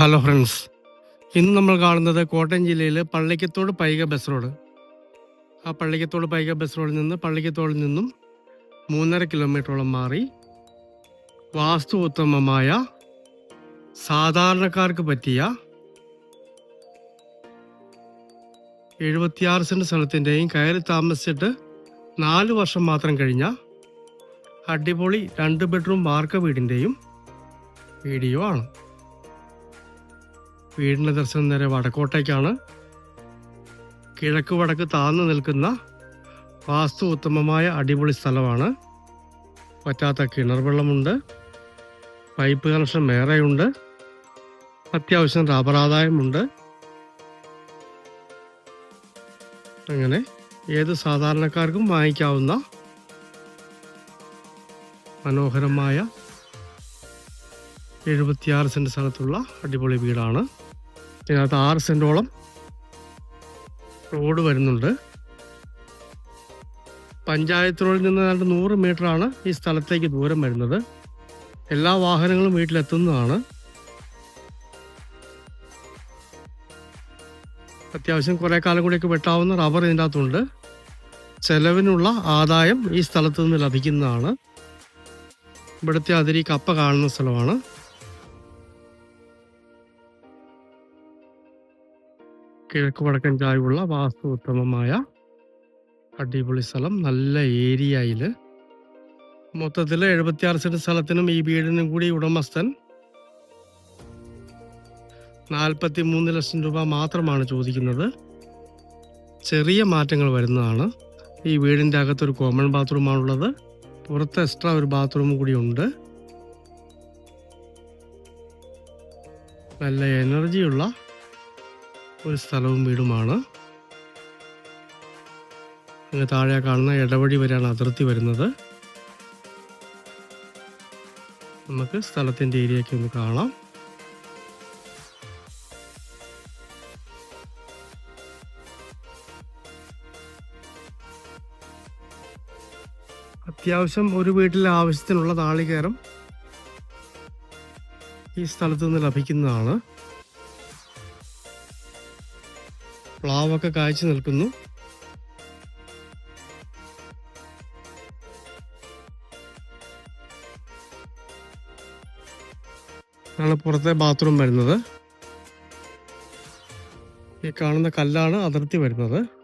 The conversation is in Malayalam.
ഹലോ ഫ്രണ്ട്സ് ഇന്ന് നമ്മൾ കാണുന്നത് കോട്ടയം ജില്ലയിൽ പള്ളിക്കത്തോട് പൈക ബസ് റോഡ് ആ പള്ളിക്കത്തോട് പൈക ബസ് റോഡിൽ നിന്ന് പള്ളിക്കത്തോടിൽ നിന്നും മൂന്നര കിലോമീറ്ററോളം മാറി വാസ്തു ഉത്തമമായ സാധാരണക്കാർക്ക് പറ്റിയ എഴുപത്തിയാറ് സെന്റ് സ്ഥലത്തിന്റെയും കയറി താമസിച്ചിട്ട് നാല് വർഷം മാത്രം കഴിഞ്ഞ അടിപൊളി രണ്ട് ബെഡ്റൂം വാർക്ക വീടിന്റെയും വീഡിയോ ആണ്. വീടിന്റെ ദർശനം നേരെ വടക്കോട്ടേക്കാണ്. കിഴക്ക് വടക്ക് താന്നു നിൽക്കുന്ന വാസ്തു ഉത്തമമായ അടിപൊളി സ്ഥലമാണ്. പറ്റാത്ത കിണർ വെള്ളമുണ്ട് പൈപ്പ് കണക്ഷൻ വേറെയുണ്ട്. അത്യാവശ്യം റബ്ബർ ആദായമുണ്ട്. അങ്ങനെ ഏത് സാധാരണക്കാർക്കും വാങ്ങിക്കാവുന്ന മനോഹരമായ എഴുപത്തിയാറ് സെന്റ് സ്ഥലത്തുള്ള അടിപൊളി വീടാണ്. ഇതിനകത്ത് ആറ് സെന്റോളം റോഡ് വരുന്നുണ്ട്. പഞ്ചായത്ത് റോഡിൽ നിന്ന് ഏതാണ്ട് നൂറ് മീറ്ററാണ് ഈ സ്ഥലത്തേക്ക് ദൂരം വരുന്നത്. എല്ലാ വാഹനങ്ങളും വീട്ടിലെത്തുന്നതാണ്. അത്യാവശ്യം കുറേ കാലം കൂടിയൊക്കെ വെട്ടാവുന്ന റബ്ബർ ഇതിന്റെ അകത്തുണ്ട് ചെലവിനുള്ള ആദായം ഈ സ്ഥലത്ത് നിന്ന് ലഭിക്കുന്നതാണ്. ഇവിടുത്തെ അതിരി കപ്പ കാണുന്ന സ്ഥലമാണ്. കിഴക്ക് വടക്കൻ ചായ്വുള്ള വാസ്തു ഉത്തമമായ അടിപൊളി സ്ഥലം നല്ല ഏരിയയിൽ മൊത്തത്തിൽ എഴുപത്തിയാറ് സെന്റ് സ്ഥലത്തിനും ഈ വീടിനും കൂടി ഉടമസ്ഥൻ. നാൽപ്പത്തി മൂന്ന് ലക്ഷം രൂപ മാത്രമാണ് ചോദിക്കുന്നത്. ചെറിയ മാറ്റങ്ങൾ വരുന്നതാണ്. ഈ വീടിന്റെ അകത്തൊരു കോമൺ ബാത്റൂമാണുള്ളത്. പുറത്ത് എക്സ്ട്രാ ഒരു ബാത്റൂം കൂടി ഉണ്ട്. നല്ല എനർജിയുള്ള ഒരു സ്ഥലവും വീടുമാണ്. അങ്ങ് താഴെ കാണുന്ന ഇടവഴി വരെയാണ് അതിർത്തി വരുന്നത്. നമുക്ക് സ്ഥലത്തിന്റെ ഏരിയയ്ക്ക് ഒന്ന് കാണാം. അത്യാവശ്യം ഒരു വീട്ടിലെ ആവശ്യത്തിനുള്ള താളികേരം ഈ സ്ഥലത്ത് നിന്ന് ലഭിക്കുന്നതാണ്. പ്ലാവൊക്കെ കായ്ച്ചു നിൽക്കുന്നു. ആണ് പുറത്തെ ബാത്റൂം വരുന്നത്. ഈ കാണുന്ന കല്ലാണ് അതിർത്തി വരുന്നത്.